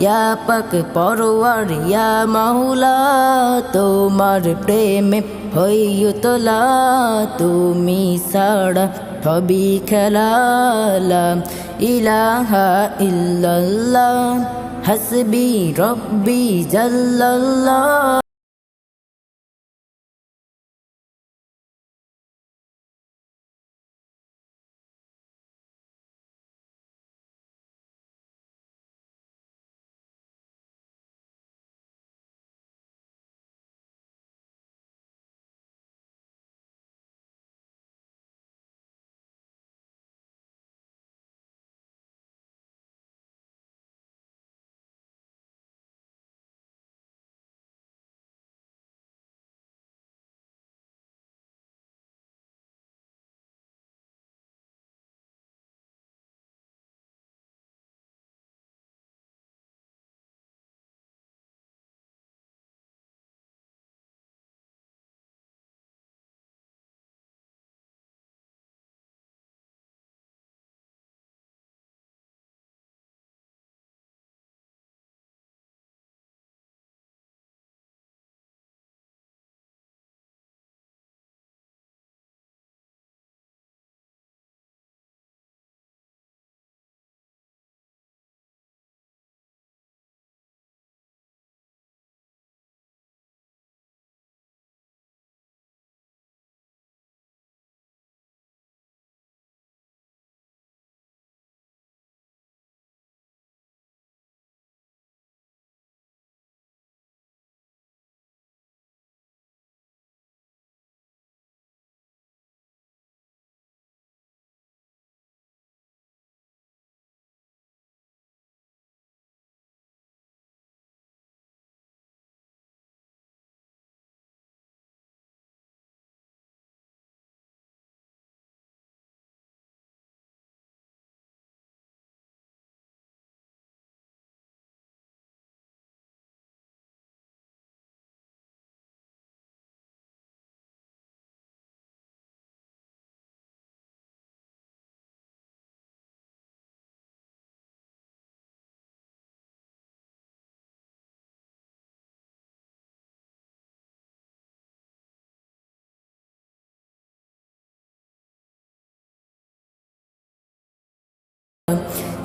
ইয়া পাক পরোয়ার ইয়া মাহুলা তোমার প্রেমে হইয়ু তোলা তুমি সাড়া সবই খেলালা ইলাহা ইল্লাল্লাহ হসবি রব্বি জাল্লাল্লাহ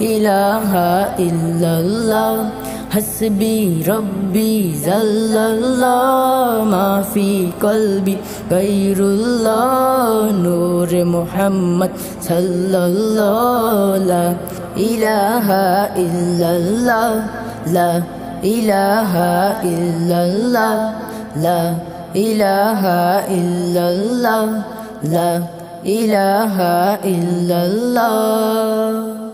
إله إلا الله. حسبي ربي زل الله. ما في قلبي غير الله. نور محمد صلى الله. لا إله إلا الله. لا إله إلا الله. لا إله إلا الله. لا إله إلا الله.